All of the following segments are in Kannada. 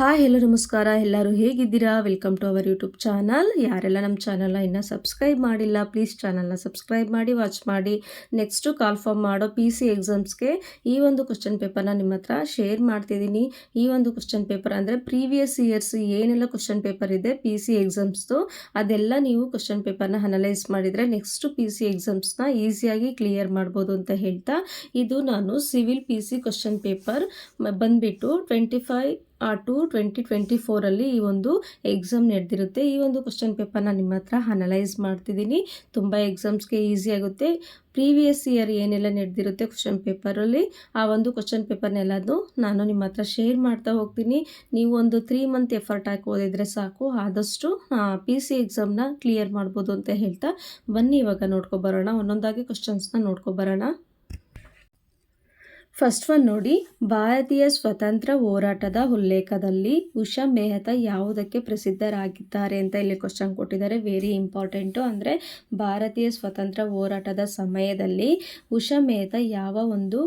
ಹಾಯ್ ಎಲ್ಲ ನಮಸ್ಕಾರ. ಎಲ್ಲರೂ ಹೇಗಿದ್ದೀರಾ? Welcome to our YouTube channel ಯಾರೆಲ್ಲ ನಮ್ಮ ಚಾನಲ್ನ ಇನ್ನೂ ಸಬ್ಸ್ಕ್ರೈಬ್ ಮಾಡಿಲ್ಲ ಪ್ಲೀಸ್ ಚಾನಲ್ನ ಸಬ್ಸ್ಕ್ರೈಬ್ ಮಾಡಿ ವಾಚ್ ಮಾಡಿ. ನೆಕ್ಸ್ಟು ಕಾಲ್ ಫಾರ್ಮ್ ಮಾಡೋ ಪಿ ಸಿ ಎಕ್ಸಾಮ್ಸ್ಗೆ ಈ ಒಂದು ಕ್ವಶನ್ ಪೇಪರ್ನ ನಿಮ್ಮ ಹತ್ರ ಶೇರ್ ಮಾಡ್ತಿದ್ದೀನಿ. ಈ ಒಂದು ಕ್ವಶನ್ ಪೇಪರ್ ಅಂದರೆ ಪ್ರೀವಿಯಸ್ ಇಯರ್ಸ್ ಏನೆಲ್ಲ ಕ್ವಶನ್ ಪೇಪರ್ ಇದೆ ಪಿ ಸಿ ಎಕ್ಸಾಮ್ಸ್ದು ಅದೆಲ್ಲ ನೀವು ಕ್ವಶನ್ ಪೇಪರ್ನ ಅನಲೈಸ್ ಮಾಡಿದರೆ ನೆಕ್ಸ್ಟು ಪಿ ಸಿ ಎಕ್ಸಾಮ್ಸ್ನ ಈಸಿಯಾಗಿ ಕ್ಲಿಯರ್ ಮಾಡ್ಬೋದು ಅಂತ ಹೇಳ್ತಾ, ಇದು ನಾನು civil P C question paper ಬಂದುಬಿಟ್ಟು twenty five to twenty twenty ಫೋರಲ್ಲಿ ಈ ಒಂದು ಎಕ್ಸಾಮ್ ನಡೆದಿರುತ್ತೆ. ಈ ಒಂದು ಕ್ವಶನ್ ಪೇಪರ್ನ ನಿಮ್ಮ ಹತ್ರ ಅನಲೈಸ್ ಮಾಡ್ತಿದ್ದೀನಿ. ತುಂಬ ಎಕ್ಸಾಮ್ಸ್ಗೆ ಈಸಿ ಆಗುತ್ತೆ. ಪ್ರೀವಿಯಸ್ ಇಯರ್ ಏನೆಲ್ಲ ನಡೆದಿರುತ್ತೆ ಕ್ವಶನ್ ಪೇಪರಲ್ಲಿ ಆ ಒಂದು ಕ್ವಶನ್ ಪೇಪರ್ನೆಲ್ಲದು ನಾನು ನಿಮ್ಮ ಹತ್ರ ಶೇರ್ ಮಾಡ್ತಾ ಹೋಗ್ತೀನಿ. ನೀವು ಒಂದು ತ್ರೀ ಮಂತ್ ಎಫರ್ಟ್ ಹಾಕಿ ಓದಿದ್ರೆ ಸಾಕು. ಆದಷ್ಟು ಪಿ ಸಿ ಎಕ್ಸಾಮ್ನ ಕ್ಲಿಯರ್ ಮಾಡ್ಬೋದು ಅಂತ ಹೇಳ್ತಾ ಬನ್ನಿ. ಇವಾಗ ನೋಡ್ಕೊಬರೋಣ ಒಂದೊಂದಾಗಿ ಕ್ವಶನ್ಸ್ನ ನೋಡ್ಕೊಬರೋಣ ಫಸ್ಟ್ ಒನ್ ನೋಡಿ, ಭಾರತೀಯ ಸ್ವತಂತ್ರ ಹೋರಾಟದ ಉಲ್ಲೇಖದಲ್ಲಿ ಉಷಾ ಮೆಹ್ತಾ ಯಾವುದಕ್ಕೆ ಪ್ರಸಿದ್ಧರಾಗಿದ್ದಾರೆ ಅಂತ ಇಲ್ಲಿ ಕ್ವಶನ್ ಕೊಟ್ಟಿದ್ದಾರೆ. ವೆರಿ ಇಂಪಾರ್ಟೆಂಟು ಅಂದರೆ ಭಾರತೀಯ ಸ್ವತಂತ್ರ ಹೋರಾಟದ ಸಮಯದಲ್ಲಿ ಉಷಾ ಮೆಹ್ತಾ ಯಾವ ಒಂದು,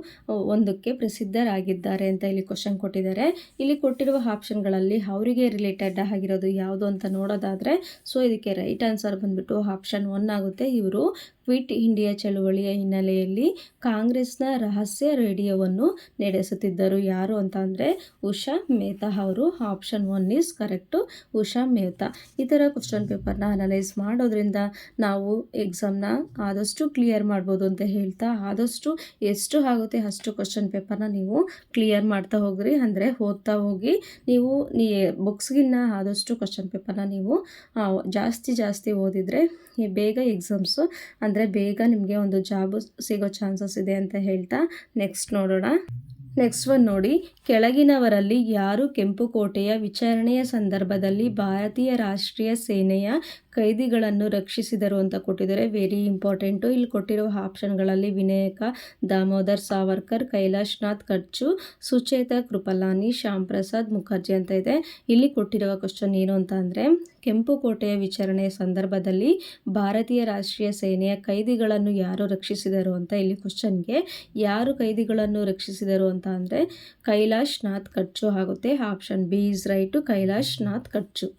ಒಂದಕ್ಕೆ ಪ್ರಸಿದ್ಧರಾಗಿದ್ದಾರೆ ಅಂತ ಇಲ್ಲಿ ಕ್ವಶನ್ ಕೊಟ್ಟಿದ್ದಾರೆ. ಇಲ್ಲಿ ಕೊಟ್ಟಿರುವ ಆಪ್ಷನ್ಗಳಲ್ಲಿ ಅವರಿಗೆ ರಿಲೇಟೆಡ್ ಆಗಿರೋದು ಯಾವುದು ಅಂತ ನೋಡೋದಾದರೆ ಸೊ ಇದಕ್ಕೆ ರೈಟ್ ಆನ್ಸರ್ ಬಂದ್ಬಿಟ್ಟು ಆಪ್ಷನ್ ಒನ್ ಆಗುತ್ತೆ. ಇವರು ಕ್ವಿಟ್ ಇಂಡಿಯಾ ಚಳುವಳಿಯ ಹಿನ್ನೆಲೆಯಲ್ಲಿ ಕಾಂಗ್ರೆಸ್ನ ರಹಸ್ಯ ರೇಡಿಯೋವನ್ನು ನಡೆಸುತ್ತಿದ್ದರು. ಯಾರು ಅಂತ ಅಂದರೆ ಉಷಾ ಮೆಹ್ತಾ ಅವರು. Option one is correct Usha Mehta ಈ ಥರ ಕ್ವಶನ್ ಪೇಪರ್ನ ಅನಲೈಸ್ ಮಾಡೋದ್ರಿಂದ ನಾವು ಎಕ್ಸಾಮ್ನ ಆದಷ್ಟು ಕ್ಲಿಯರ್ ಮಾಡ್ಬೋದು ಅಂತ ಹೇಳ್ತಾ ಆದಷ್ಟು ಎಷ್ಟು ಆಗುತ್ತೆ ಅಷ್ಟು ಕ್ವಶನ್ ಪೇಪರ್ನ ನೀವು ಕ್ಲಿಯರ್ ಮಾಡ್ತಾ ಹೋಗ್ರಿ. ಅಂದರೆ ಓದ್ತಾ ಹೋಗಿ ನೀವು ನೀ ಬುಕ್ಸ್ಗಿನ್ನ ಆದಷ್ಟು ಕ್ವಶನ್ ಪೇಪರ್ನ ನೀವು ಜಾಸ್ತಿ ಜಾಸ್ತಿ ಓದಿದರೆ ಬೇಗ ಎಕ್ಸಾಮ್ಸು ಅಂದರೆ ಬೇಗ ನಿಮಗೆ ಒಂದು ಜಾಬು ಸಿಗೋ ಚಾನ್ಸಸ್ ಇದೆ ಅಂತ ಹೇಳ್ತಾ ನೆಕ್ಸ್ಟ್ ನೋಡೋಣ. ನೆಕ್ಸ್ಟ್ ಒನ್ ನೋಡಿ, ಕೆಳಗಿನವರಲ್ಲಿ ಯಾರು ಕೆಂಪು ಕೋಟೆಯ ವಿಚಾರಣೆಯ ಸಂದರ್ಭದಲ್ಲಿ ಭಾರತೀಯ ರಾಷ್ಟ್ರೀಯ ಸೇನೆಯ ಕೈದಿಗಳನ್ನು ರಕ್ಷಿಸಿದರು ಅಂತ ಕೊಟ್ಟಿದ್ದಾರೆ. ವೆರಿ ಇಂಪಾರ್ಟೆಂಟು ಇಲ್ಲಿ ಕೊಟ್ಟಿರುವ ಆಪ್ಷನ್ಗಳಲ್ಲಿ ವಿನಾಯಕ, ದಾಮೋದರ್ ಸಾವರ್ಕರ್, ಕೈಲಾಶ್ ನಾಥ್ ಕಚ್ಚು ಸುಚೇತ, ಕೃಪಲಾನಿ, ಶ್ಯಾಮ್ ಪ್ರಸಾದ್, ಮುಖರ್ಜಿ ಅಂತ ಇದೆ. ಇಲ್ಲಿ ಕೊಟ್ಟಿರುವ ಕ್ವಶನ್ ಏನು ಅಂತ ಅಂದರೆ ಕೆಂಪುಕೋಟೆಯ ವಿಚಾರಣೆಯ ಸಂದರ್ಭದಲ್ಲಿ ಭಾರತೀಯ ರಾಷ್ಟ್ರೀಯ ಸೇನೆಯ ಕೈದಿಗಳನ್ನು ಯಾರು ರಕ್ಷಿಸಿದರು ಅಂತ ಇಲ್ಲಿ ಕ್ವಶನ್ಗೆ ಯಾರು ಕೈದಿಗಳನ್ನು ರಕ್ಷಿಸಿದರು ಅಂತ ಅಂದರೆ ಕೈಲಾಶ್ ನಾಥ್ ಕಚ್ಚು ಆಗುತ್ತೆ. Option B is right Kailash Nath Katju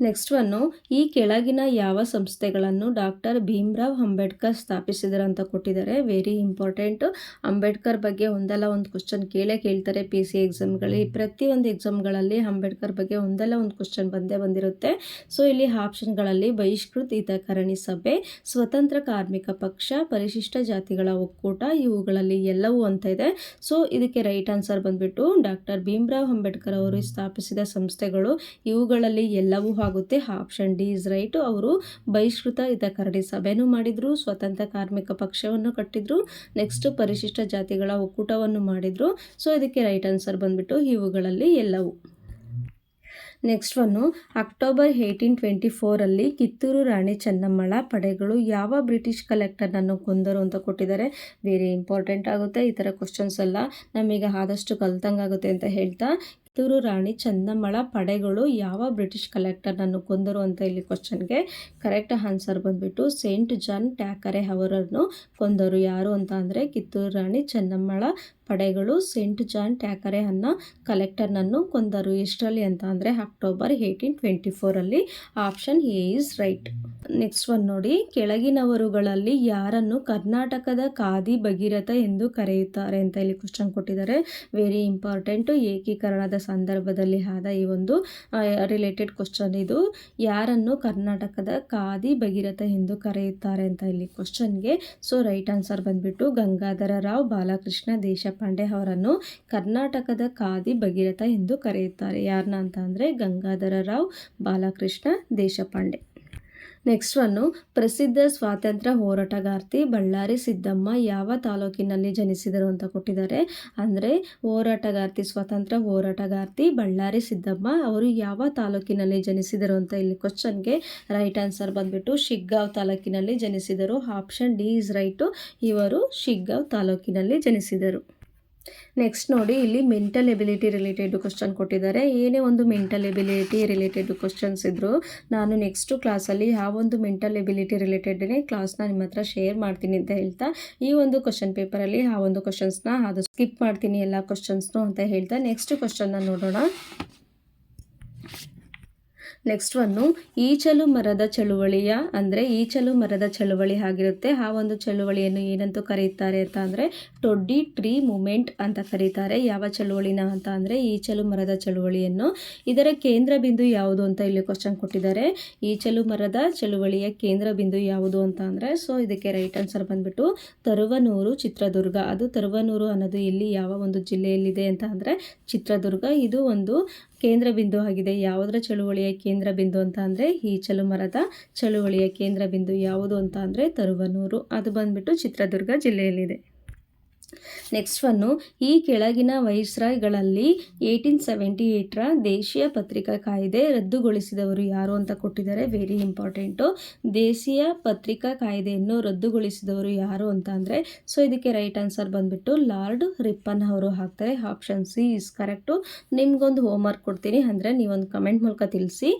next one ಈ ಕೆಳಗಿನ ಯಾವ ಸಂಸ್ಥೆಗಳನ್ನು ಡಾಕ್ಟರ್ ಭೀಮ್ರಾವ್ ಅಂಬೇಡ್ಕರ್ ಸ್ಥಾಪಿಸಿದರು ಅಂತ ಕೊಟ್ಟಿದ್ದಾರೆ. ವೆರಿ ಇಂಪಾರ್ಟೆಂಟ್ ಅಂಬೇಡ್ಕರ್ ಬಗ್ಗೆ ಒಂದಲ್ಲ ಒಂದು ಕ್ವಶನ್ ಕೇಳೇ ಕೇಳ್ತಾರೆ ಪಿ ಸಿ ಎಕ್ಸಾಮ್ಗಳಲ್ಲಿ ಪ್ರತಿಯೊಂದು ಎಕ್ಸಾಮ್ಗಳಲ್ಲಿ ಅಂಬೇಡ್ಕರ್ ಬಗ್ಗೆ ಒಂದಲ್ಲ ಒಂದು ಕ್ವಶನ್ ಬಂದೇ ಬಂದಿರುತ್ತೆ. ಸೊ ಇಲ್ಲಿ ಆಪ್ಷನ್ಗಳಲ್ಲಿ ಬಹಿಷ್ಕೃತ ಹಿತಕರಣಿ ಸಭೆ, ಸ್ವತಂತ್ರ ಕಾರ್ಮಿಕ ಪಕ್ಷ, ಪರಿಶಿಷ್ಟ ಜಾತಿಗಳ ಒಕ್ಕೂಟ, ಇವುಗಳಲ್ಲಿ ಎಲ್ಲವೂ ಅಂತ ಇದೆ. ಸೊ ಇದಕ್ಕೆ ರೈಟ್ ಆನ್ಸರ್ ಬಂದ್ಬಿಟ್ಟು ಡಾಕ್ಟರ್ ಭೀಮ್ರಾವ್ ಅಂಬೇಡ್ಕರ್ ಅವರು ಸ್ಥಾಪಿಸಿದ ಸಂಸ್ಥೆಗಳು, ಇವುಗಳಲ್ಲಿ ಎಲ್ಲವೂ ಆಗುತ್ತೆ ಆಪ್ಷನ್ ಡಿ ಇಸ್ ರೈಟು. ಅವರು ಬಹಿಷ್ಕೃತ ಹಿತಕರಡಿ ಸಭೆನೂ ಮಾಡಿದರು, ಸ್ವತಂತ್ರ ಕಾರ್ಮಿಕ ಪಕ್ಷವನ್ನು ಕಟ್ಟಿದ್ರು, ನೆಕ್ಸ್ಟ್ ಪರಿಶಿಷ್ಟ ಜಾತಿಗಳ ಒಕ್ಕೂಟವನ್ನು ಮಾಡಿದರು. ಸೊ ಇದಕ್ಕೆ ರೈಟ್ ಆನ್ಸರ್ ಬಂದ್ಬಿಟ್ಟು ಇವುಗಳಲ್ಲಿ ಎಲ್ಲವು. Next one October eighteen twenty ಫೋರಲ್ಲಿ Kittur Rani ಚೆನ್ನಮ್ಮಳ ಪಡೆಗಳು ಯಾವ ಬ್ರಿಟಿಷ್ ಕಲೆಕ್ಟರ್ನನ್ನು ಕೊಂದರು ಅಂತ ಕೊಟ್ಟಿದ್ದಾರೆ. ವೆರಿ ಇಂಪಾರ್ಟೆಂಟ್ ಆಗುತ್ತೆ. ಈ ಥರ ಕ್ವಶನ್ಸ್ ಎಲ್ಲ ನಮಗೆ ಆದಷ್ಟು ಕಲ್ತಂಗಾಗುತ್ತೆ ಅಂತ ಹೇಳ್ತಾ ಕಿತ್ತೂರು ರಾಣಿ ಚೆನ್ನಮ್ಮಳ ಪಡೆಗಳು ಯಾವ ಬ್ರಿಟಿಷ್ ಕಲೆಕ್ಟರ್ನನ್ನು ಕೊಂದರು ಅಂತ ಇಲ್ಲಿ ಕ್ವಶನ್ಗೆ ಕರೆಕ್ಟ್ ಆನ್ಸರ್ ಬಂದ್ಬಿಟ್ಟು ಸೇಂಟ್ ಜಾನ್ ಟ್ಯಾಕರೆ ಅವರನ್ನು ಕೊಂದರು. ಯಾರು ಅಂತ ಅಂದರೆ ಕಿತ್ತೂರು ರಾಣಿ ಚೆನ್ನಮ್ಮಳ ಪಡೆಗಳು ಸೇಂಟ್ ಜಾನ್ ಟ್ಯಾಕರೆ ಅನ್ನೋ ಕಲೆಕ್ಟರ್ನನ್ನು ಕೊಂದರು. ಎಷ್ಟರಲ್ಲಿ ಅಂತ ಅಂದರೆ October eighteen twenty ಫೋರಲ್ಲಿ option A is right next one ನೋಡಿ. ಕೆಳಗಿನವರುಗಳಲ್ಲಿ ಯಾರನ್ನು ಕರ್ನಾಟಕದ ಖಾದಿ ಭಗೀರಥ ಎಂದು ಕರೆಯುತ್ತಾರೆ ಅಂತ ಇಲ್ಲಿ ಕ್ವಶನ್ ಕೊಟ್ಟಿದ್ದಾರೆ. ವೆರಿ ಇಂಪಾರ್ಟೆಂಟ್ ಏಕೀಕರಣದ ಸಂದರ್ಭದಲ್ಲಿ ಆದ ಈ ಒಂದು ರಿಲೇಟೆಡ್ ಕ್ವಶನ್ ಇದು. ಯಾರನ್ನು ಕರ್ನಾಟಕದ ಖಾದಿ ಭಗೀರಥ ಎಂದು ಕರೆಯುತ್ತಾರೆ ಅಂತ ಇಲ್ಲಿ ಕ್ವಶನ್ಗೆ ಸೊ ರೈಟ್ ಆನ್ಸರ್ ಬಂದ್ಬಿಟ್ಟು ಗಂಗಾಧರ ರಾವ್, ಬಾಲಕೃಷ್ಣ ದೇಶಪಾಂಡೆ ಅವರನ್ನು ಕರ್ನಾಟಕದ ಖಾದಿ ಭಗೀರಥ ಎಂದು ಕರೆಯುತ್ತಾರೆ. ಯಾರನ್ನ ಅಂತ ಅಂದರೆ ಗಂಗಾಧರ ರಾವ್, ಬಾಲಕೃಷ್ಣ ದೇಶಪಾಂಡೆ. ನೆಕ್ಸ್ಟ್ ಒನ್ನು ಪ್ರಸಿದ್ಧ ಸ್ವಾತಂತ್ರ್ಯ ಹೋರಾಟಗಾರ್ತಿ ಬಳ್ಳಾರಿ ಸಿದ್ದಮ್ಮ ಯಾವ ತಾಲೂಕಿನಲ್ಲಿ ಜನಿಸಿದರು ಅಂತ ಕೊಟ್ಟಿದ್ದಾರೆ? ಅಂದರೆ ಹೋರಾಟಗಾರ್ತಿ, ಸ್ವಾತಂತ್ರ್ಯ ಹೋರಾಟಗಾರ್ತಿ ಬಳ್ಳಾರಿ ಸಿದ್ದಮ್ಮ ಅವರು ಯಾವ ತಾಲೂಕಿನಲ್ಲಿ ಜನಿಸಿದರು ಅಂತ ಇಲ್ಲಿ ಕ್ವಶನ್ಗೆ ರೈಟ್ ಆನ್ಸರ್ ಬಂದ್ಬಿಟ್ಟು ಶಿಗ್ಗಾವ್ ತಾಲೂಕಿನಲ್ಲಿ ಜನಿಸಿದರು. ಆಪ್ಷನ್ ಡಿ ಇಸ್ ರೈಟು ಇವರು ಶಿಗ್ಗಾವ್ ತಾಲೂಕಿನಲ್ಲಿ ಜನಿಸಿದರು. ನೆಕ್ಸ್ಟ್ ನೋಡಿ, ಇಲ್ಲಿ ಮೆಂಟಲ್ ಎಬಿಲಿಟಿ ರಿಲೇಟೆಡ್ ಕ್ವಶನ್ ಕೊಟ್ಟಿದ್ದಾರೆ. ಏನೇ ಒಂದು ಮೆಂಟಲ್ ಎಬಿಲಿಟಿ ರಿಲೇಟೆಡ್ ಕ್ವಶನ್ಸ್ ಇದ್ದರು ನಾನು ನೆಕ್ಸ್ಟು ಕ್ಲಾಸಲ್ಲಿ ಆ ಒಂದು ಮೆಂಟಲ್ ಎಬಿಲಿಟಿ ರಿಲೇಟೆಡ್ನೇ ಕ್ಲಾಸ್ನ ನಿಮ್ಮ ಹತ್ರ ಶೇರ್ ಮಾಡ್ತೀನಿ ಅಂತ ಹೇಳ್ತಾ, ಈ ಒಂದು ಕ್ವಶನ್ ಪೇಪರಲ್ಲಿ ಆ ಒಂದು ಕ್ವಶನ್ಸ್ನ ಅದು ಸ್ಕಿಪ್ ಮಾಡ್ತೀನಿ ಎಲ್ಲ ಕ್ವಶನ್ಸ್ನು ಅಂತ ಹೇಳ್ತಾ ನೆಕ್ಸ್ಟ್ ಕ್ವಶನ್ನ ನೋಡೋಣ. ನೆಕ್ಸ್ಟ್ ಒನ್ನು ಈಚಲು ಮರದ ಚಳುವಳಿಯ, ಅಂದರೆ ಈಚಲು ಮರದ ಚಳುವಳಿ ಆಗಿರುತ್ತೆ. ಆ ಒಂದು ಚಳುವಳಿಯನ್ನು ಏನಂತೂ ಕರೀತಾರೆ ಅಂತ ಅಂದರೆ ಟೊಡ್ಡಿ ಟ್ರೀ, ಮೂಮೆಂಟ್ ಅಂತ ಕರೀತಾರೆ. ಯಾವ ಚಳುವಳಿನ ಅಂತ ಅಂದರೆ, ಈಚಲು ಮರದ ಚಳುವಳಿಯನ್ನು. ಇದರ ಕೇಂದ್ರ ಬಿಂದು ಯಾವುದು ಅಂತ ಇಲ್ಲಿ ಕ್ವಶನ್ ಕೊಟ್ಟಿದ್ದಾರೆ. ಈಚಲು ಮರದ ಚಳುವಳಿಯ ಕೇಂದ್ರ ಬಿಂದು ಯಾವುದು ಅಂತ ಅಂದರೆ ಸೊ ಇದಕ್ಕೆ ರೈಟ್ ಆನ್ಸರ್ ಬಂದ್ಬಿಟ್ಟು ತರುವನೂರು ಚಿತ್ರದುರ್ಗ. ಅದು ತರುವನೂರು ಅನ್ನೋದು ಇಲ್ಲಿ ಯಾವ ಒಂದು ಜಿಲ್ಲೆಯಲ್ಲಿದೆ ಅಂತ ಅಂದರೆ, ಚಿತ್ರದುರ್ಗ. ಇದು ಒಂದು ಕೇಂದ್ರ ಬಿಂದು ಆಗಿದೆ. ಯಾವುದರ ಚಳುವಳಿಯ ಕೇಂದ್ರ ಬಿಂದು ಅಂತ ಅಂದರೆ ಈ ಚಲುಮರದ ಚಳುವಳಿಯ ಕೇಂದ್ರ ಬಿಂದು ಯಾವುದು ಅಂತ ಅಂದರೆ ತರುವನೂರು. ಅದು ಬಂದ್ಬಿಟ್ಟು ಚಿತ್ರದುರ್ಗ ಜಿಲ್ಲೆಯಲ್ಲಿದೆ. ನೆಕ್ಸ್ಟ್ ಒನ್ನು ಈ ಕೆಳಗಿನ ವೈಸ್ರಾಯ್ಗಳಲ್ಲಿ ಏಯ್ಟೀನ್ ಸೆವೆಂಟಿ ಏಯ್ಟರ ದೇಶೀಯ ಪತ್ರಿಕಾ ಕಾಯ್ದೆ ರದ್ದುಗೊಳಿಸಿದವರು ಯಾರು ಅಂತ ಕೊಟ್ಟಿದ್ದಾರೆ ವೆರಿ ಇಂಪಾರ್ಟೆಂಟು ದೇಶೀಯ ಪತ್ರಿಕಾ ಕಾಯ್ದೆಯನ್ನು ರದ್ದುಗೊಳಿಸಿದವರು ಯಾರು ಅಂತ ಅಂದರೆ ಸೊ ಇದಕ್ಕೆ ರೈಟ್ ಆನ್ಸರ್ ಬಂದುಬಿಟ್ಟು ಲಾರ್ಡ್ ರಿಪ್ಪನ್ ಅವರು ಹಾಕ್ತಾರೆ. ಆಪ್ಷನ್ ಸಿ ಇಸ್ ಕರೆಕ್ಟು ನಿಮ್ಗೊಂದು ಹೋಮ್ವರ್ಕ್ ಕೊಡ್ತೀನಿ, ಅಂದರೆ ನೀವೊಂದು ಕಮೆಂಟ್ ಮೂಲಕ ತಿಳಿಸಿ.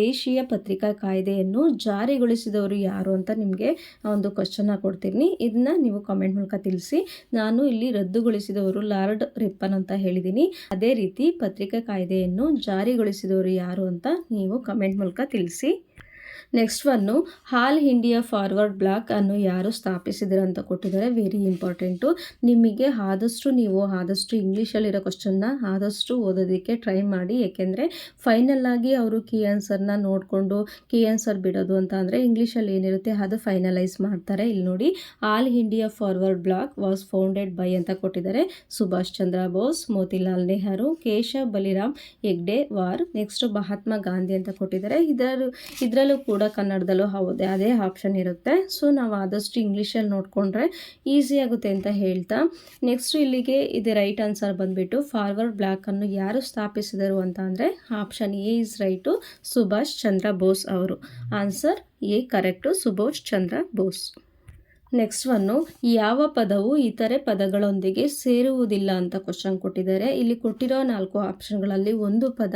ದೇಶೀಯ ಪತ್ರಿಕಾ ಕಾಯ್ದೆಯನ್ನು ಜಾರಿಗೊಳಿಸಿದವರು ಯಾರು ಅಂತ ನಿಮಗೆ ಒಂದು ಕ್ವಶನ್ನ ಕೊಡ್ತೀನಿ. ಇದನ್ನ ನೀವು ಕಮೆಂಟ್ ಮೂಲಕ ತಿಳಿಸಿ. ನಾನು ಇಲ್ಲಿ ರದ್ದುಗೊಳಿಸಿದವರು ಲಾರ್ಡ್ ರಿಪ್ಪನ್ ಅಂತ ಹೇಳಿದ್ದೀನಿ ಅದೇ ರೀತಿ ಪತ್ರಿಕಾ ಕಾಯ್ದೆಯನ್ನು ಜಾರಿಗೊಳಿಸಿದವರು ಯಾರು ಅಂತ ನೀವು ಕಮೆಂಟ್ ಮೂಲಕ ತಿಳಿಸಿ. Next one all India forward bloc ಅನ್ನು ಯಾರು ಸ್ಥಾಪಿಸಿದ್ರು ಅಂತ ಕೊಟ್ಟಿದ್ದಾರೆ. ವೆರಿ ಇಂಪಾರ್ಟೆಂಟು ನಿಮಗೆ ಆದಷ್ಟು ನೀವು ಆದಷ್ಟು ಇಂಗ್ಲೀಷಲ್ಲಿರೋ ಕ್ವಶನ್ನ ಆದಷ್ಟು ಓದೋದಕ್ಕೆ ಟ್ರೈ ಮಾಡಿ. ಏಕೆಂದರೆ ಫೈನಲ್ ಆಗಿ ಅವರು ಕೀ ಆನ್ಸರ್ನ ನೋಡಿಕೊಂಡು ಕೀ ಆನ್ಸರ್ ಬಿಡೋದು ಅಂತ ಅಂದರೆ ಇಂಗ್ಲೀಷಲ್ಲಿ ಏನಿರುತ್ತೆ ಅದು ಫೈನಲೈಸ್ ಮಾಡ್ತಾರೆ. ಇಲ್ಲಿ ನೋಡಿ all India forward bloc was founded by ಅಂತ ಕೊಟ್ಟಿದ್ದಾರೆ. ಸುಭಾಷ್ ಚಂದ್ರ ಬೋಸ್ ಮೋತಿಲಾಲ್ ನೆಹರು ಕೇಶವ್ ಬಲಿರಾಮ್ ಹೆಗ್ಡೆ ವಾರ್ ನೆಕ್ಸ್ಟ್ ಮಹಾತ್ಮ ಗಾಂಧಿ ಅಂತ ಕೊಟ್ಟಿದ್ದಾರೆ. ಇದರ ಇದರಲ್ಲೂ ಕೂಡ ಕನ್ನಡದಲ್ಲೂ ಹೌದು, ಅದೇ ಆಪ್ಷನ್ ಇರುತ್ತೆ. ಸೊ ನಾವು ಆದಷ್ಟು ಇಂಗ್ಲೀಷಲ್ಲಿ ನೋಡಿಕೊಂಡ್ರೆ ಈಸಿ ಆಗುತ್ತೆ ಅಂತ ಹೇಳ್ತಾ. ನೆಕ್ಸ್ಟ್ ಇಲ್ಲಿಗೆ ಇದು ರೈಟ್ ಆನ್ಸರ್ ಬಂದುಬಿಟ್ಟು ಫಾರ್ವರ್ಡ್ ಬ್ಲ್ಯಾಕನ್ನು ಯಾರು ಸ್ಥಾಪಿಸಿದರು ಅಂತ ಅಂದರೆ option A is right Subhash Chandra Bose ಅವರು. Answer A correct Subhash Chandra Bose. Next one ಯಾವ ಪದವು ಇತರೆ ಪದಗಳೊಂದಿಗೆ ಸೇರುವುದಿಲ್ಲ ಅಂತ ಕ್ವಶನ್ ಕೊಟ್ಟಿದ್ದಾರೆ. ಇಲ್ಲಿ ಕೊಟ್ಟಿರೋ ನಾಲ್ಕು ಆಪ್ಷನ್ಗಳಲ್ಲಿ ಒಂದು ಪದ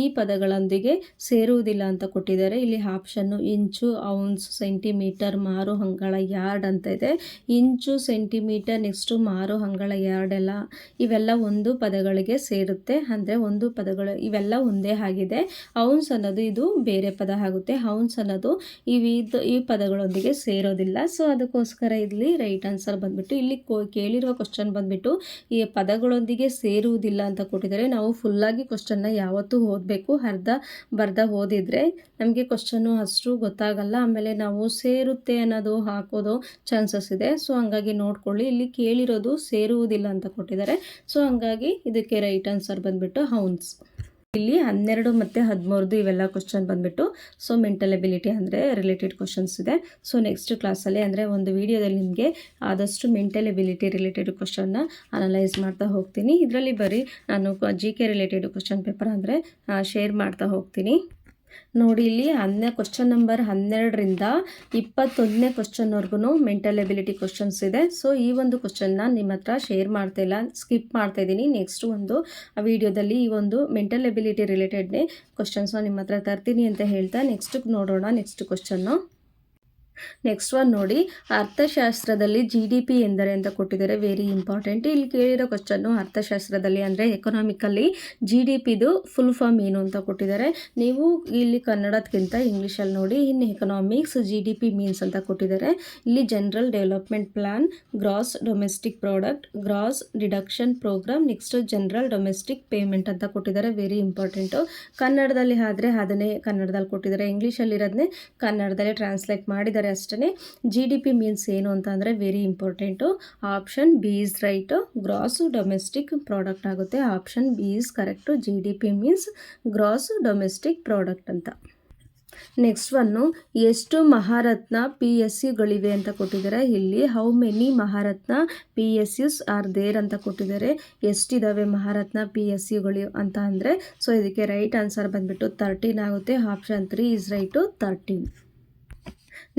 ಈ ಪದಗಳೊಂದಿಗೆ ಸೇರುವುದಿಲ್ಲ ಅಂತ ಕೊಟ್ಟಿದ್ದಾರೆ. ಇಲ್ಲಿ ಆಪ್ಷನ್ನು ಇಂಚು ಔನ್ಸ್ ಸೆಂಟಿಮೀಟರ್ ಮಾರು ಅಂಗಳ ಯಾರ್ಡ್ ಅಂತ ಇದೆ. ಇಂಚು ಸೆಂಟಿಮೀಟರ್ ನೆಕ್ಸ್ಟು ಮಾರು ಅಂಗಳ ಯಾರ್ಡ್ ಎಲ್ಲ ಇವೆಲ್ಲ ಒಂದು ಪದಗಳಿಗೆ ಸೇರುತ್ತೆ. ಅಂದರೆ ಒಂದು ಪದಗಳು ಇವೆಲ್ಲ ಒಂದೇ ಆಗಿದೆ. ಔನ್ಸ್ ಅನ್ನೋದು ಇದು ಬೇರೆ ಪದ ಆಗುತ್ತೆ. ಔನ್ಸ್ ಅನ್ನೋದು ಈ ಪದಗಳೊಂದಿಗೆ ಸೇರೋದಿಲ್ಲ. ಸೊ ಅದಕ್ಕೋಸ್ಕರ ಅದಕ್ಕೋಸ್ಕರ ಇಲ್ಲಿ ರೈಟ್ ಆನ್ಸರ್ ಬಂದ್ಬಿಟ್ಟು, ಇಲ್ಲಿ ಕೇಳಿರುವ ಕ್ವಶನ್ ಬಂದ್ಬಿಟ್ಟು, ಈ ಪದಗಳೊಂದಿಗೆ ಸೇರುವುದಿಲ್ಲ ಅಂತ ಕೊಟ್ಟಿದ್ದಾರೆ. ನಾವು ಫುಲ್ಲಾಗಿ ಕ್ವಶನ್ನ ಯಾವತ್ತೂ ಓದಬೇಕು, ಅರ್ಧ ಬರ್ಧ ಓದಿದರೆ ನಮಗೆ ಕ್ವಶನ್ನು ಅಷ್ಟು ಗೊತ್ತಾಗಲ್ಲ. ಆಮೇಲೆ ನಾವು ಸೇರುತ್ತೆ ಅನ್ನೋದು ಹಾಕೋದು ಚಾನ್ಸಸ್ ಇದೆ. ಸೊ ಹಂಗಾಗಿ ನೋಡ್ಕೊಳ್ಳಿ, ಇಲ್ಲಿ ಕೇಳಿರೋದು ಸೇರುವುದಿಲ್ಲ ಅಂತ ಕೊಟ್ಟಿದ್ದಾರೆ. ಸೊ ಹಂಗಾಗಿ ಇದಕ್ಕೆ ರೈಟ್ ಆನ್ಸರ್ ಬಂದ್ಬಿಟ್ಟು ಹೌನ್ಸ್ ಇಲ್ಲಿ ಹನ್ನೆರಡು ಮತ್ತು ಹದಿಮೂರದು ಇವೆಲ್ಲ ಕ್ವಶನ್ ಬಂದುಬಿಟ್ಟು ಸೊ ಮೆಂಟಲ್ ಎಬಿಲಿಟಿ ಅಂದರೆ ರಿಲೇಟೆಡ್ ಕ್ವಶನ್ಸ್ ಇದೆ. ಸೊ ನೆಕ್ಸ್ಟ್ ಕ್ಲಾಸಲ್ಲಿ ಅಂದರೆ ಒಂದು ವಿಡಿಯೋದಲ್ಲಿ ನಿಮಗೆ ಆದಷ್ಟು ಮೆಂಟಲ್ ಎಬಿಲಿಟಿ ರಿಲೇಟೆಡ್ ಕ್ವಶನ್ನ ಅನಲೈಸ್ ಮಾಡ್ತಾ ಹೋಗ್ತೀನಿ. ಇದರಲ್ಲಿ ಬರೀ ನಾನು ಜಿ ರಿಲೇಟೆಡ್ ಕ್ವಶನ್ ಪೇಪರ್ ಅಂದರೆ ಶೇರ್ ಮಾಡ್ತಾ ಹೋಗ್ತೀನಿ. ನೋಡಿ ಇಲ್ಲಿ ಹನ್ನೆ ಕ್ವಶನ್ ನಂಬರ್ ಹನ್ನೆರಡರಿಂದ ಇಪ್ಪತ್ತೊಂದನೇ ಕ್ವಶನ್ವರೆಗೂ ಮೆಂಟಲ್ ಎಬಿಲಿಟಿ ಕ್ವಶನ್ಸ್ ಇದೆ. ಸೊ ಈ ಒಂದು ಕ್ವಶನ್ನ ನಿಮ್ಮ ಹತ್ರ ಶೇರ್ ಮಾಡ್ತಾ ಇಲ್ಲ ಸ್ಕಿಪ್ ಮಾಡ್ತಾ ಇದ್ದೀನಿ ನೆಕ್ಸ್ಟ್ ಒಂದು ವಿಡಿಯೋದಲ್ಲಿ ಈ ಒಂದು ಮೆಂಟಲ್ ಎಬಿಲಿಟಿ ರಿಲೇಟೆಡ್ನೇ ಕ್ವಶನ್ಸ್ನ ನಿಮ್ಮ ಹತ್ರ ತರ್ತೀನಿ ಅಂತ ಹೇಳ್ತಾ ನೆಕ್ಸ್ಟ್ ನೋಡೋಣ ನೆಕ್ಸ್ಟ್ ಕ್ವಶನ್ನು ನೆಕ್ಸ್ಟ್ ಒನ್ ನೋಡಿ. ಅರ್ಥಶಾಸ್ತ್ರದಲ್ಲಿ ಜಿ ಡಿ ಪಿ ಎಂದರೆ ಅಂತ ಕೊಟ್ಟಿದ್ದಾರೆ. ವೆರಿ ಇಂಪಾರ್ಟೆಂಟ್ ಇಲ್ಲಿ ಕೇಳಿರೋ ಕ್ವಶನ್ನು ಅರ್ಥಶಾಸ್ತ್ರದಲ್ಲಿ ಅಂದರೆ ಎಕನಾಮಿಕಲ್ಲಿ ಜಿ ಡಿ ಪಿದು ಫುಲ್ ಫಾರ್ಮ್ ಏನು ಅಂತ ಕೊಟ್ಟಿದ್ದಾರೆ. ನೀವು ಇಲ್ಲಿ ಕನ್ನಡಕ್ಕಿಂತ ಇಂಗ್ಲೀಷಲ್ಲಿ ನೋಡಿ. ಇನ್ನು economics G D P means ಅಂತ ಕೊಟ್ಟಿದ್ದಾರೆ. ಇಲ್ಲಿ general development plan gross domestic product gross deduction program next general domestic payment ಅಂತ ಕೊಟ್ಟಿದ್ದಾರೆ. ವೆರಿ ಇಂಪಾರ್ಟೆಂಟು ಕನ್ನಡದಲ್ಲಿ ಆದರೆ ಅದನ್ನೇ ಕನ್ನಡದಲ್ಲಿ ಕೊಟ್ಟಿದ್ದಾರೆ. ಇಂಗ್ಲೀಷಲ್ಲಿರೋದನ್ನೇ ಕನ್ನಡದಲ್ಲೇ ಟ್ರಾನ್ಸ್ಲೇಟ್ ಮಾಡಿದ್ದಾರೆ ಅಷ್ಟೇ ಜಿ ಡಿ ಪಿ ಮೀನ್ಸ್ ಏನು ಅಂತ ಅಂದರೆ very important option B is right gross domestic product ಆಗುತ್ತೆ. Option B is correct G D P means gross domestic product ಅಂತ. ನೆಕ್ಸ್ಟ್ ಒನ್ನು ಎಷ್ಟು ಮಹಾರತ್ನ ಪಿ ಎಸ್ ಯುಗಳಿವೆ ಅಂತ ಕೊಟ್ಟಿದ್ದಾರೆ. ಇಲ್ಲಿ how many Maharatna P S Us are there ಅಂತ ಕೊಟ್ಟಿದ್ದಾರೆ. ಎಷ್ಟಿದ್ದಾವೆ ಮಹಾರತ್ನ ಪಿ ಎಸ್ ಯುಗಳು ಅಂತ ಅಂದರೆ ಸೊ ಇದಕ್ಕೆ ರೈಟ್ ಆನ್ಸರ್ ಬಂದುಬಿಟ್ಟು ತರ್ಟೀನ್ ಆಗುತ್ತೆ. Option three is right thirteen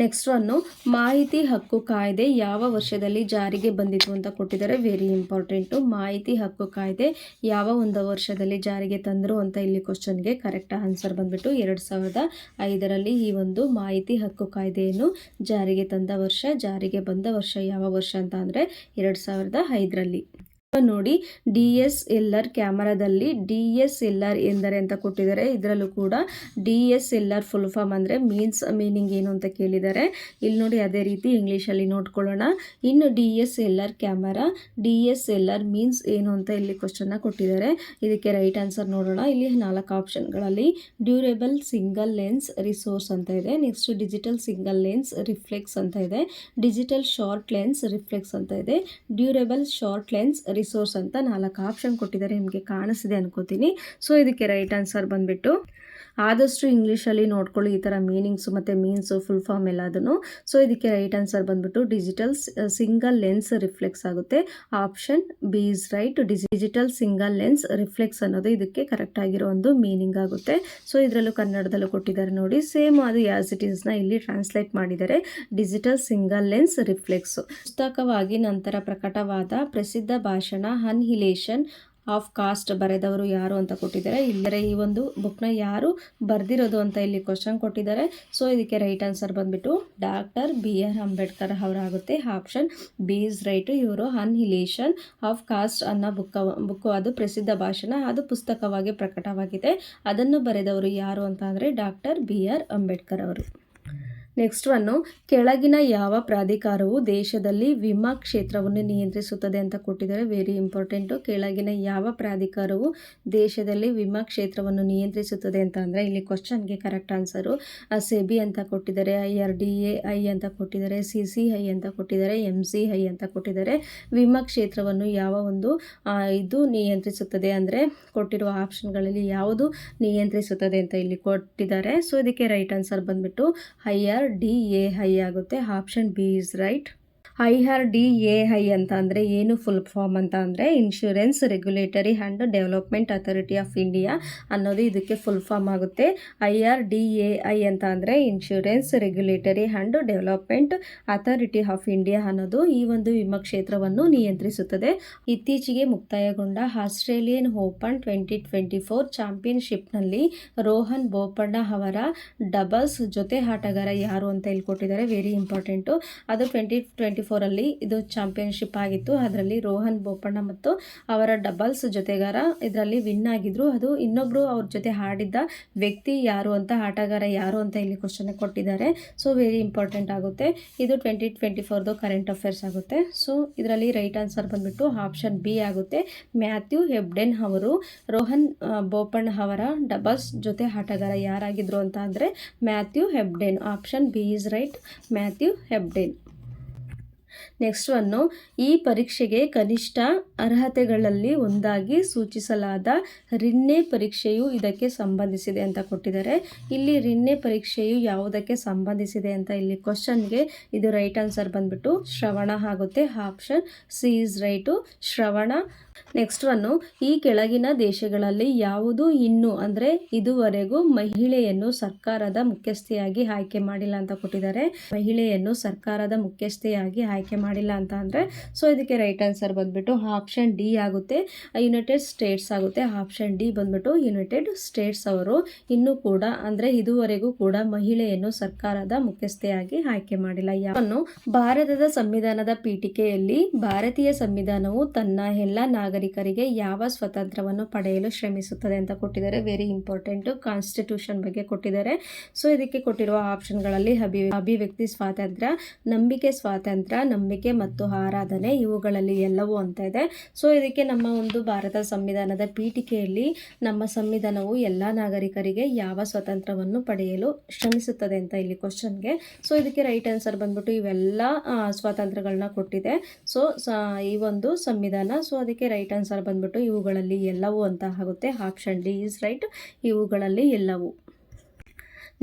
next one ಮಾಹಿತಿ ಹಕ್ಕು ಕಾಯ್ದೆ ಯಾವ ವರ್ಷದಲ್ಲಿ ಜಾರಿಗೆ ಬಂದಿತು ಅಂತ ಕೊಟ್ಟಿದ್ದಾರೆ. ವೆರಿ ಇಂಪಾರ್ಟೆಂಟು ಮಾಹಿತಿ ಹಕ್ಕು ಕಾಯ್ದೆ ಯಾವ ಒಂದು ವರ್ಷದಲ್ಲಿ ಜಾರಿಗೆ ತಂದರು ಅಂತ ಇಲ್ಲಿ ಕ್ವಶನ್ಗೆ ಕರೆಕ್ಟ್ ಆನ್ಸರ್ ಬಂದ್ಬಿಟ್ಟು ಎರಡು ಸಾವಿರದ ಐದರಲ್ಲಿ ಈ ಒಂದು ಮಾಹಿತಿ ಹಕ್ಕು ಕಾಯ್ದೆಯನ್ನು ಜಾರಿಗೆ ತಂದ ವರ್ಷ, ಜಾರಿಗೆ ಬಂದ ವರ್ಷ ಯಾವ ವರ್ಷ ಅಂತ ಅಂದರೆ ಎರಡು ಸಾವಿರದ ಐದರಲ್ಲಿ. ನೋಡಿ, ಡಿ ಎಸ್ ಎಲ್ ಆರ್ ಕ್ಯಾಮರಾದಲ್ಲಿ ಡಿ ಎಸ್ ಎಲ್ ಆರ್ ಎಂದರೆ ಅಂತ ಕೊಟ್ಟಿದ್ದಾರೆ. ಇದರಲ್ಲೂ ಕೂಡ D S L R full form ಅಂದರೆ ಮೀನ್ಸ್ ಮೀನಿಂಗ್ ಏನು ಅಂತ ಕೇಳಿದ್ದಾರೆ. ಇಲ್ಲಿ ನೋಡಿ ಅದೇ ರೀತಿ ಇಂಗ್ಲೀಷಲ್ಲಿ ನೋಡ್ಕೊಳ್ಳೋಣ. ಇನ್ನು D S L R camera, D S L R means ಏನು ಅಂತ ಇಲ್ಲಿ ಕ್ವಶನ್ನ ಕೊಟ್ಟಿದ್ದಾರೆ. ಇದಕ್ಕೆ ರೈಟ್ ಆನ್ಸರ್ ನೋಡೋಣ. ಇಲ್ಲಿ ನಾಲ್ಕು ಆಪ್ಷನ್ಗಳಲ್ಲಿ ಡ್ಯೂರೇಬಲ್ ಸಿಂಗಲ್ ಲೆನ್ಸ್ ರಿಸೋರ್ಸ್ ಅಂತ ಇದೆ. Next digital single lens reflex ಅಂತ ಇದೆ. ಡಿಜಿಟಲ್ ಶಾರ್ಟ್ ಲೆನ್ಸ್ ರಿಫ್ಲೆಕ್ಸ್ ಅಂತ ಇದೆ. ಡ್ಯೂರೇಬಲ್ ಶಾರ್ಟ್ ಲೆನ್ಸ್ ರಿಸೋರ್ಸ್ ಅಂತ ನಾಲ್ಕು ಆಪ್ಷನ್ ಕೊಟ್ಟಿದ್ದಾರೆ ನಿಮಗೆ ಕಾಣಿಸಿದೆ ಅನ್ಕೋತೀನಿ. ಸೊ ಇದಕ್ಕೆ ರೈಟ್ ಆನ್ಸರ್ ಬಂದುಬಿಟ್ಟು ಆದಷ್ಟು ಇಂಗ್ಲೀಷಲ್ಲಿ ನೋಡ್ಕೊಳ್ಳಿ, ಈ ಥರ ಮೀನಿಂಗ್ಸು ಮತ್ತು ಮೀನ್ಸು ಫುಲ್ ಫಾರ್ಮ್ ಎಲ್ಲದನ್ನು. ಸೊ ಇದಕ್ಕೆ ರೈಟ್ ಆನ್ಸರ್ ಬಂದ್ಬಿಟ್ಟು ಡಿಜಿಟಲ್ ಸಿಂಗಲ್ ಲೆನ್ಸ್ ರಿಫ್ಲೆಕ್ಸ್ ಆಗುತ್ತೆ. Option B is right digital single lens reflex ಅನ್ನೋದು ಇದಕ್ಕೆ ಕರೆಕ್ಟ್ ಆಗಿರೋ ಒಂದು ಮೀನಿಂಗ್ ಆಗುತ್ತೆ. ಸೊ ಇದರಲ್ಲೂ ಕನ್ನಡದಲ್ಲೂ ಕೊಟ್ಟಿದ್ದಾರೆ ನೋಡಿ. ಸೇಮ್ ಅದು ಯಾಸ್ ಇಟ್ ಈಸ್ನ ಇಲ್ಲಿ ಟ್ರಾನ್ಸ್ಲೇಟ್ ಮಾಡಿದ್ದಾರೆ. ಡಿಜಿಟಲ್ ಸಿಂಗಲ್ ಲೆನ್ಸ್ ರಿಫ್ಲೆಕ್ಸ್ ಪುಸ್ತಕವಾಗಿ ನಂತರ ಪ್ರಕಟವಾದ ಪ್ರಸಿದ್ಧ ಭಾಷಣ ಅನ್ಹಿಲೇಷನ್ ಆಫ್ ಕಾಸ್ಟ್ ಬರೆದವರು ಯಾರು ಅಂತ ಕೊಟ್ಟಿದ್ದಾರೆ. ಇಲ್ಲರೆ ಈ ಒಂದು ಬುಕ್ನ ಯಾರು ಬರೆದಿರೋದು ಅಂತ ಇಲ್ಲಿ ಕ್ವಶನ್ ಕೊಟ್ಟಿದ್ದಾರೆ. ಸೊ ಇದಕ್ಕೆ ರೈಟ್ ಆನ್ಸರ್ ಬಂದ್ಬಿಟ್ಟು ಡಾಕ್ಟರ್ ಬಿ ಆರ್ ಅಂಬೇಡ್ಕರ್ ಅವರಾಗುತ್ತೆ. ಆಪ್ಷನ್ ಬಿ ಇಸ್ ರೈಟ್ ಇವರು ಅನ್ಹಿಲೇಷನ್ ಆಫ್ ಕಾಸ್ಟ್ ಅನ್ನೋ ಬುಕ್ ಬುಕ್ ಅದು ಪ್ರಸಿದ್ಧ ಭಾಷಣ. ಅದು ಪುಸ್ತಕವಾಗಿ ಪ್ರಕಟವಾಗಿದೆ. ಅದನ್ನು ಬರೆದವರು ಯಾರು ಅಂತ ಅಂದರೆ ಡಾಕ್ಟರ್ ಬಿ ಆರ್ ಅಂಬೇಡ್ಕರ್ ಅವರು. ನೆಕ್ಸ್ಟ್ ಒನ್ನು ಕೆಳಗಿನ ಯಾವ ಪ್ರಾಧಿಕಾರವು ದೇಶದಲ್ಲಿ ವಿಮಾ ಕ್ಷೇತ್ರವನ್ನು ನಿಯಂತ್ರಿಸುತ್ತದೆ ಅಂತ ಕೊಟ್ಟಿದ್ದಾರೆ. ವೆರಿ ಇಂಪಾರ್ಟೆಂಟು ಕೆಳಗಿನ ಯಾವ ಪ್ರಾಧಿಕಾರವು ದೇಶದಲ್ಲಿ ವಿಮಾ ಕ್ಷೇತ್ರವನ್ನು ನಿಯಂತ್ರಿಸುತ್ತದೆ ಅಂತ ಅಂದರೆ ಇಲ್ಲಿ ಕ್ವಶನ್ಗೆ ಕರೆಕ್ಟ್ ಆನ್ಸರು ಸೆಬಿ ಅಂತ ಕೊಟ್ಟಿದ್ದಾರೆ, I R D A I ಅಂತ ಕೊಟ್ಟಿದ್ದಾರೆ, ಸಿ ಸಿ ಐ ಅಂತ ಕೊಟ್ಟಿದ್ದಾರೆ ಎಂ ಸಿ ಐ ಅಂತ ಕೊಟ್ಟಿದ್ದಾರೆ. ವಿಮಾ ಕ್ಷೇತ್ರವನ್ನು ಯಾವ ಒಂದು ಇದು ನಿಯಂತ್ರಿಸುತ್ತದೆ ಅಂದರೆ ಕೊಟ್ಟಿರುವ ಆಪ್ಷನ್ಗಳಲ್ಲಿ ಯಾವುದು ನಿಯಂತ್ರಿಸುತ್ತದೆ ಅಂತ ಇಲ್ಲಿ ಕೊಟ್ಟಿದ್ದಾರೆ. ಸೊ ಇದಕ್ಕೆ ರೈಟ್ ಆನ್ಸರ್ ಬಂದುಬಿಟ್ಟು I R D A I ಆಗುತ್ತೆ option B is right I R D A I ಅಂತ ಅಂದರೆ ಏನು? ಫುಲ್ ಫಾರ್ಮ್ ಅಂತ ಅಂದರೆ insurance regulatory and development authority of India ಅನ್ನೋದು ಇದಕ್ಕೆ ಫುಲ್ ಫಾರ್ಮ್ ಆಗುತ್ತೆ. I R D A I ಅಂತ ಅಂದರೆ insurance regulatory and development authority of India ಅನ್ನೋದು ಈ ಒಂದು ವಿಮಾ ಕ್ಷೇತ್ರವನ್ನು ನಿಯಂತ್ರಿಸುತ್ತದೆ. ಇತ್ತೀಚೆಗೆ ಮುಕ್ತಾಯಗೊಂಡ Australian open twenty twenty four ಚಾಂಪಿಯನ್ಶಿಪ್ನಲ್ಲಿ ರೋಹನ್ ಬೋಪಣ್ಣ ಅವರ ಡಬಲ್ಸ್ ಜೊತೆ ಆಟಗಾರ ಯಾರು ಅಂತ ಹೇಳ್ಕೊಟ್ಟಿದ್ದಾರೆ. ಕೊಟ್ಟಿದ್ದಾರೆ ವೆರಿ ಇಂಪಾರ್ಟೆಂಟು ಅದು ಟ್ವೆಂಟಿ ಟ್ವೆಂಟಿ ಫೋರಲ್ಲಿ ಇದು ಚಾಂಪಿಯನ್ಶಿಪ್ ಆಗಿತ್ತು. ಅದರಲ್ಲಿ ರೋಹನ್ ಬೋಪಣ್ಣ ಮತ್ತು ಅವರ ಡಬಲ್ಸ್ ಜೊತೆಗಾರ ಇದರಲ್ಲಿ ವಿನ್ ಆಗಿದ್ರು. ಅದು ಇನ್ನೊಬ್ಬರು ಅವ್ರ ಜೊತೆ ಹಾಡಿದ್ದ ವ್ಯಕ್ತಿ ಯಾರು ಅಂತ, ಆಟಗಾರ ಯಾರು ಅಂತ ಇಲ್ಲಿ ಕ್ವಶನ್ ಕೊಟ್ಟಿದ್ದಾರೆ. ಸೊ ವೆರಿ ಇಂಪಾರ್ಟೆಂಟ್ ಆಗುತ್ತೆ. ಇದು ಟ್ವೆಂಟಿ ಟ್ವೆಂಟಿ ಫೋರ್ದು ಕರೆಂಟ್ ಅಫೇರ್ಸ್ ಆಗುತ್ತೆ. ಸೊ ಇದರಲ್ಲಿ ರೈಟ್ ಆನ್ಸರ್ ಬಂದ್ಬಿಟ್ಟು ಆಪ್ಷನ್ ಬಿ ಆಗುತ್ತೆ. ಮ್ಯಾಥ್ಯೂ ಹೆಬ್ಡೆನ್ ಅವರು ರೋಹನ್ ಬೋಪಣ್ಣ ಅವರ ಡಬಲ್ಸ್ ಜೊತೆ ಆಟಗಾರ ಯಾರಾಗಿದ್ರು ಅಂತ ಅಂದರೆ Matthew Ebden option B is right Matthew Ebden next one ಈ ಪರೀಕ್ಷೆಗೆ ಕನಿಷ್ಠ ಅರ್ಹತೆಗಳಲ್ಲಿ ಒಂದಾಗಿ ಸೂಚಿಸಲಾದ ರಿನ್ನೆ ಪರೀಕ್ಷೆಯು ಇದಕ್ಕೆ ಸಂಬಂಧಿಸಿದೆ ಅಂತ ಕೊಟ್ಟಿದ್ದಾರೆ. ಇಲ್ಲಿ ರಿನ್ನೆ ಪರೀಕ್ಷೆಯು ಯಾವುದಕ್ಕೆ ಸಂಬಂಧಿಸಿದೆ ಅಂತ ಇಲ್ಲಿ ಕ್ವಶನ್ಗೆ ಇದು ರೈಟ್ ಆನ್ಸರ್ ಬಂದ್ಬಿಟ್ಟು ಶ್ರವಣ ಆಗುತ್ತೆ. ಆಪ್ಷನ್ ಸಿ ಇಸ್ ರೈಟು ಶ್ರವಣ ನೆಕ್ಸ್ಟ್ ಒನ್ನು ಈ ಕೆಳಗಿನ ದೇಶಗಳಲ್ಲಿ ಯಾವುದು ಇನ್ನು ಅಂದರೆ ಇದುವರೆಗೂ ಮಹಿಳೆಯನ್ನು ಸರ್ಕಾರದ ಮುಖ್ಯಸ್ಥೆಯಾಗಿ ಆಯ್ಕೆ ಮಾಡಿಲ್ಲ ಅಂತ ಕೊಟ್ಟಿದ್ದಾರೆ. ಮಹಿಳೆಯನ್ನು ಸರ್ಕಾರದ ಮುಖ್ಯಸ್ಥೆಯಾಗಿ ಆಯ್ಕೆ ಮಾಡಿಲ್ಲ ಅಂತ ಅಂದರೆ ಸೊ ಇದಕ್ಕೆ ರೈಟ್ ಆನ್ಸರ್ ಬಂದ್ಬಿಟ್ಟು ಆಪ್ಷನ್ ಡಿ ಆಗುತ್ತೆ. ಯುನೈಟೆಡ್ ಸ್ಟೇಟ್ಸ್ ಆಗುತ್ತೆ. ಆಪ್ಷನ್ ಡಿ ಬಂದ್ಬಿಟ್ಟು ಯುನೈಟೆಡ್ ಸ್ಟೇಟ್ಸ್ ಅವರು ಇನ್ನೂ ಕೂಡ ಅಂದರೆ ಇದುವರೆಗೂ ಕೂಡ ಮಹಿಳೆಯನ್ನು ಸರ್ಕಾರದ ಮುಖ್ಯಸ್ಥೆಯಾಗಿ ಆಯ್ಕೆ ಮಾಡಿಲ್ಲ. ಯಾವನ್ನು ಭಾರತದ ಸಂವಿಧಾನದ ಪೀಠಿಕೆಯಲ್ಲಿ ಭಾರತೀಯ ಸಂವಿಧಾನವು ತನ್ನ ಎಲ್ಲ ನಾಗರಿಕರಿಗೆ ಯಾವ ಸ್ವಾತಂತ್ರ್ಯವನ್ನು ಪಡೆಯಲು ಶ್ರಮಿಸುತ್ತದೆ ಅಂತ ಕೊಟ್ಟಿದ್ದಾರೆ. ವೆರಿ ಇಂಪಾರ್ಟೆಂಟು ಕಾನ್ಸ್ಟಿಟ್ಯೂಷನ್ ಬಗ್ಗೆ ಕೊಟ್ಟಿದ್ದಾರೆ. ಸೊ ಇದಕ್ಕೆ ಕೊಟ್ಟಿರುವ ಆಪ್ಷನ್ಗಳಲ್ಲಿ ಅಭಿ ಅಭಿವ್ಯಕ್ತಿ ಸ್ವಾತಂತ್ರ್ಯ, ನಂಬಿಕೆ ಸ್ವಾತಂತ್ರ್ಯ, ನಂಬಿಕೆ ಮತ್ತು ಆರಾಧನೆ ಇವುಗಳಲ್ಲಿ ಎಲ್ಲವೂ ಅಂತ ಇದೆ. ಸೊ ಇದಕ್ಕೆ ನಮ್ಮ ಒಂದು ಭಾರತ ಸಂವಿಧಾನದ ಪೀಠಿಕೆಯಲ್ಲಿ ನಮ್ಮ ಸಂವಿಧಾನವು ಎಲ್ಲ ನಾಗರಿಕರಿಗೆ ಯಾವ ಸ್ವಾತಂತ್ರ್ಯವನ್ನು ಪಡೆಯಲು ಶ್ರಮಿಸುತ್ತದೆ ಅಂತ ಇಲ್ಲಿ ಕ್ವಶನ್ಗೆ ಸೊ ಇದಕ್ಕೆ ರೈಟ್ ಆನ್ಸರ್ ಬಂದ್ಬಿಟ್ಟು ಇವೆಲ್ಲ ಸ್ವಾತಂತ್ರ್ಯಗಳನ್ನ ಕೊಟ್ಟಿದೆ. ಸೊ, ಈ ಒಂದು ಸಂವಿಧಾನ. ಸೊ ಅದಕ್ಕೆ ರೈಟ್ ಆನ್ಸರ್ ಬಂದ್ಬಿಟ್ಟು ಇವುಗಳಲ್ಲಿ ಎಲ್ಲವೂ ಅಂತ ಆಗುತ್ತೆ. Option D is right. ಇವುಗಳಲ್ಲಿ ಎಲ್ಲವೂ.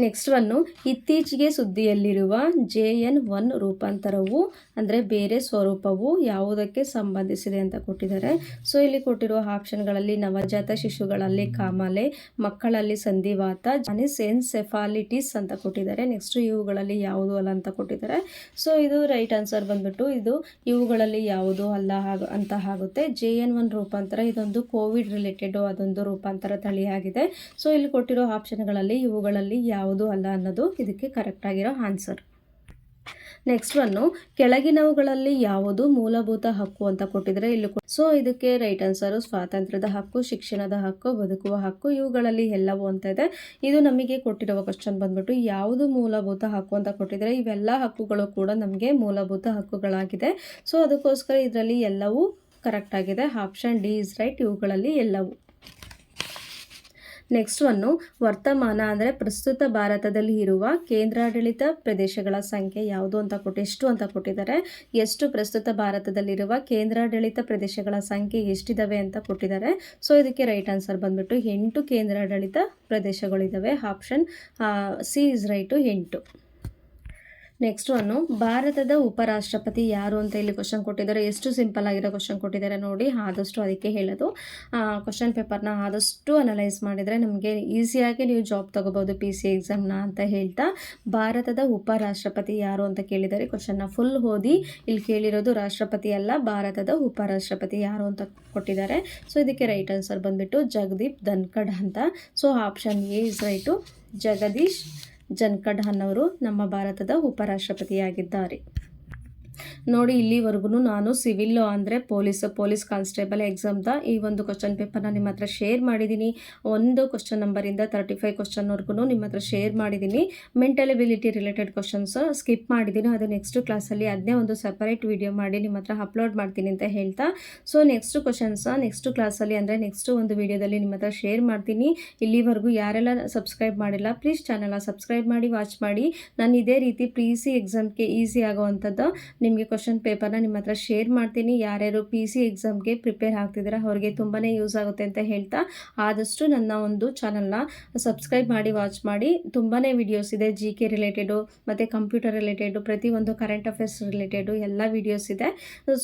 ನೆಕ್ಸ್ಟ್ ಒನ್ನು ಇತ್ತೀಚೆಗೆ ಸುದ್ದಿಯಲ್ಲಿರುವ ಜೆ ಎನ್ ಒನ್ ರೂಪಾಂತರವು, ಅಂದರೆ ಬೇರೆ ಸ್ವರೂಪವು ಯಾವುದಕ್ಕೆ ಸಂಬಂಧಿಸಿದೆ ಅಂತ ಕೊಟ್ಟಿದ್ದಾರೆ. ಸೊ ಇಲ್ಲಿ ಕೊಟ್ಟಿರುವ ಆಪ್ಷನ್ಗಳಲ್ಲಿ ನವಜಾತ ಶಿಶುಗಳಲ್ಲಿ ಕಾಮಾಲೆ, ಮಕ್ಕಳಲ್ಲಿ ಸಂಧಿವಾತ, ಜಾನಿಸ್ ಎನ್ಸೆಫಾಲಿಟಿಸ್ ಅಂತ ಕೊಟ್ಟಿದ್ದಾರೆ. ನೆಕ್ಸ್ಟ್ ಇವುಗಳಲ್ಲಿ ಯಾವುದು ಅಲ್ಲ ಅಂತ ಕೊಟ್ಟಿದ್ದಾರೆ. ಸೊ ಇದು ರೈಟ್ ಆನ್ಸರ್ ಬಂದ್ಬಿಟ್ಟು, ಇದು ಇವುಗಳಲ್ಲಿ ಯಾವುದು ಅಲ್ಲ ಅಂತ ಆಗುತ್ತೆ. ಜೆ ಎನ್ ಒನ್ ರೂಪಾಂತರ, ಇದೊಂದು ಕೋವಿಡ್ ರಿಲೇಟೆಡ್ ಅದೊಂದು ರೂಪಾಂತರ ತಳಿಯಾಗಿದೆ. ಸೊ ಇಲ್ಲಿ ಕೊಟ್ಟಿರೋ ಆಪ್ಷನ್ಗಳಲ್ಲಿ ಇವುಗಳಲ್ಲಿ ಯಾವುದು ಅಲ್ಲ ಅನ್ನೋದು ಇದಕ್ಕೆ ಕರೆಕ್ಟ್ ಆಗಿರೋ ಆನ್ಸರ್ ನೆಕ್ಸ್ಟ್ ಒನ್ನು ಕೆಳಗಿನವುಗಳಲ್ಲಿ ಯಾವುದು ಮೂಲಭೂತ ಹಕ್ಕು ಅಂತ ಕೊಟ್ಟಿದ್ರೆ ಇಲ್ಲಿ ಸೊ ಇದಕ್ಕೆ ರೈಟ್ ಆನ್ಸರ್ ಸ್ವಾತಂತ್ರ್ಯದ ಹಕ್ಕು, ಶಿಕ್ಷಣದ ಹಕ್ಕು, ಬದುಕುವ ಹಕ್ಕು, ಇವುಗಳಲ್ಲಿ ಎಲ್ಲವೂ ಅಂತ ಇದೆ. ಇದು ನಮಗೆ ಕೊಟ್ಟಿರುವ ಕ್ವಶನ್ ಬಂದ್ಬಿಟ್ಟು ಯಾವುದು ಮೂಲಭೂತ ಹಕ್ಕು ಅಂತ ಕೊಟ್ಟಿದ್ರೆ ಇವೆಲ್ಲ ಹಕ್ಕುಗಳು ಕೂಡ ನಮಗೆ ಮೂಲಭೂತ ಹಕ್ಕುಗಳಾಗಿದೆ. ಸೊ ಅದಕ್ಕೋಸ್ಕರ ಇದರಲ್ಲಿ ಎಲ್ಲವೂ ಕರೆಕ್ಟ್ ಆಗಿದೆ. ಆಪ್ಷನ್ ಡಿ ಇಸ್ ರೈಟ್ ಇವುಗಳಲ್ಲಿ ಎಲ್ಲವೂ. ನೆಕ್ಸ್ಟ್ ಒನ್ನು ವರ್ತಮಾನ ಅಂದರೆ ಪ್ರಸ್ತುತ ಭಾರತದಲ್ಲಿ ಇರುವ ಕೇಂದ್ರಾಡಳಿತ ಪ್ರದೇಶಗಳ ಸಂಖ್ಯೆ ಯಾವುದು ಅಂತ ಕೊಟ್ಟು, ಎಷ್ಟು ಅಂತ ಕೊಟ್ಟಿದ್ದಾರೆ? ಎಷ್ಟು ಪ್ರಸ್ತುತ ಭಾರತದಲ್ಲಿರುವ ಕೇಂದ್ರಾಡಳಿತ ಪ್ರದೇಶಗಳ ಸಂಖ್ಯೆ ಎಷ್ಟಿದಾವೆ ಅಂತ ಕೊಟ್ಟಿದ್ದಾರೆ? ಸೊ ಇದಕ್ಕೆ ರೈಟ್ ಆನ್ಸರ್ ಬಂದ್ಬಿಟ್ಟು ಎಂಟು ಕೇಂದ್ರಾಡಳಿತ ಪ್ರದೇಶಗಳಿದ್ದಾವೆ ಆಪ್ಷನ್ ಸಿ ಇಸ್ ರೈಟು ಎಂಟು. ನೆಕ್ಸ್ಟ್ ಒನ್ನು ಭಾರತದ ಉಪರಾಷ್ಟ್ರಪತಿ ಯಾರು ಅಂತ ಇಲ್ಲಿ ಕ್ವಶನ್ ಕೊಟ್ಟಿದ್ದಾರೆ. ಎಷ್ಟು ಸಿಂಪಲ್ ಆಗಿರೋ ಕ್ವಶನ್ ಕೊಟ್ಟಿದ್ದಾರೆ ನೋಡಿ, ಆದಷ್ಟು ಅದಕ್ಕೆ ಹೇಳೋದು. ಕ್ವಶನ್ ಪೇಪರ್ನ ಆದಷ್ಟು ಅನಲೈಸ್ ಮಾಡಿದರೆ ನಮಗೆ ಈಸಿಯಾಗಿ ನೀವು ಜಾಬ್ ತೊಗೋಬೋದು ಪಿ ಸಿ ಎಕ್ಸಾಮ್ನ ಅಂತ ಹೇಳ್ತಾ. ಭಾರತದ ಉಪರಾಷ್ಟ್ರಪತಿ ಯಾರು ಅಂತ ಕೇಳಿದ್ದಾರೆ ಕ್ವಶನ್ನ ಫುಲ್ ಓದಿ, ಇಲ್ಲಿ ಕೇಳಿರೋದು ರಾಷ್ಟ್ರಪತಿ ಅಲ್ಲ, ಭಾರತದ ಉಪರಾಷ್ಟ್ರಪತಿ ಯಾರು ಅಂತ ಕೊಟ್ಟಿದ್ದಾರೆ. ಸೊ ಇದಕ್ಕೆ ರೈಟ್ ಆನ್ಸರ್ ಬಂದುಬಿಟ್ಟು ಜಗದೀಪ್ ಧನ್ಕಡ್ ಅಂತ. So option A is right Jagdish Jankad ಅವರು ನಮ್ಮ ಭಾರತದ ಉಪರಾಷ್ಟ್ರಪತಿಯಾಗಿದ್ದಾರೆ. ನೋಡಿ, ಇಲ್ಲಿವರೆಗೂ ನಾನು ಸಿವಿಲ್ ಅಂದರೆ ಪೊಲೀಸ್ ಪೊಲೀಸ್ ಕಾನ್ಸ್ಟೇಬಲ್ ಎಕ್ಸಾಮ್ದ ಈ ಒಂದು ಕ್ವಶನ್ ಪೇಪರ್ನ ನಿಮ್ಮ ಹತ್ರ ಶೇರ್ ಮಾಡಿದ್ದೀನಿ. ಒಂದು ಕ್ವಶನ್ ನಂಬರಿಂದ ತರ್ಟಿ ಫೈವ್ ಕ್ವಶನ್ವರೆಗೂ ನಿಮ್ಮ ಹತ್ರ ಶೇರ್ ಮಾಡಿದ್ದೀನಿ. Mental ability related questions skip ಮಾಡಿದ್ದೀನಿ. ಅದು ನೆಕ್ಸ್ಟ್ ಕ್ಲಾಸಲ್ಲಿ ಅದನ್ನೇ ಒಂದು ಸಪರೇಟ್ ವಿಡಿಯೋ ಮಾಡಿ ನಿಮ್ಮ ಹತ್ರ ಅಪ್ಲೋಡ್ ಮಾಡ್ತೀನಿ ಅಂತ ಹೇಳ್ತಾ. ಸೊ, ನೆಕ್ಸ್ಟ್ ಕ್ವಶನ್ಸ್, ನೆಕ್ಸ್ಟ್ ಕ್ಲಾಸಲ್ಲಿ ಅಂದರೆ ನೆಕ್ಸ್ಟ್ ಒಂದು ವಿಡಿಯೋದಲ್ಲಿ ನಿಮ್ಮ ಹತ್ರ ಶೇರ್ ಮಾಡ್ತೀನಿ. ಇಲ್ಲಿವರೆಗೂ ಯಾರೆಲ್ಲ ಸಬ್ಸ್ಕ್ರೈಬ್ ಮಾಡಿಲ್ಲ, ಪ್ಲೀಸ್ ಚಾನಲ್ನ ಸಬ್ಸ್ಕ್ರೈಬ್ ಮಾಡಿ, ವಾಚ್ ಮಾಡಿ. ನಾನು ಇದೇ ರೀತಿ ಪಿ ಸಿ ಎಕ್ಸಾಮ್ಗೆ ಈಸಿ ಆಗುವಂಥದ್ದು ನಿಮಗೆ ಕ್ವಶನ್ ಪೇಪರ್ನ ನಿಮ್ಮ ಹತ್ರ ಶೇರ್ ಮಾಡ್ತೀನಿ. ಯಾರ್ಯಾರು ಪಿ ಸಿ ಎಕ್ಸಾಮ್ಗೆ ಪ್ರಿಪೇರ್ ಆಗ್ತಿದ್ದೀರಾ, ಅವ್ರಿಗೆ ತುಂಬಾ ಯೂಸ್ ಆಗುತ್ತೆ ಅಂತ ಹೇಳ್ತಾ ಆದಷ್ಟು ನನ್ನ ಒಂದು ಚಾನಲ್ನ ಸಬ್ಸ್ಕ್ರೈಬ್ ಮಾಡಿ ವಾಚ್ ಮಾಡಿ. ತುಂಬಾ ವಿಡಿಯೋಸ್ ಇದೆ ಜಿ ಕೆ ರಿಲೇಟೆಡು ಮತ್ತು ಕಂಪ್ಯೂಟರ್ ರಿಲೇಟೆಡು ಪ್ರತಿಯೊಂದು ಕರೆಂಟ್ ಅಫೇರ್ಸ್ ರಿಲೇಟೆಡು ಎಲ್ಲ ವಿಡಿಯೋಸ್ ಇದೆ.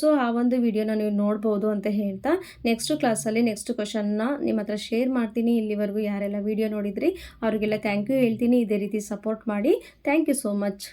ಸೊ ಆ ಒಂದು ವಿಡಿಯೋನ ನೀವು ನೋಡ್ಬೋದು ಅಂತ ಹೇಳ್ತಾ ನೆಕ್ಸ್ಟ್ ಕ್ಲಾಸಲ್ಲಿ ನೆಕ್ಸ್ಟ್ ಕ್ವಶನ್ನ ನಿಮ್ಮ ಹತ್ರ ಶೇರ್ ಮಾಡ್ತೀನಿ. ಇಲ್ಲಿವರೆಗೂ ಯಾರೆಲ್ಲ ವಿಡಿಯೋ ನೋಡಿದ್ರಿ, ಅವರಿಗೆಲ್ಲ ಥ್ಯಾಂಕ್ ಯು ಹೇಳ್ತೀನಿ. ಇದೇ ರೀತಿ ಸಪೋರ್ಟ್ ಮಾಡಿ. Thank you so much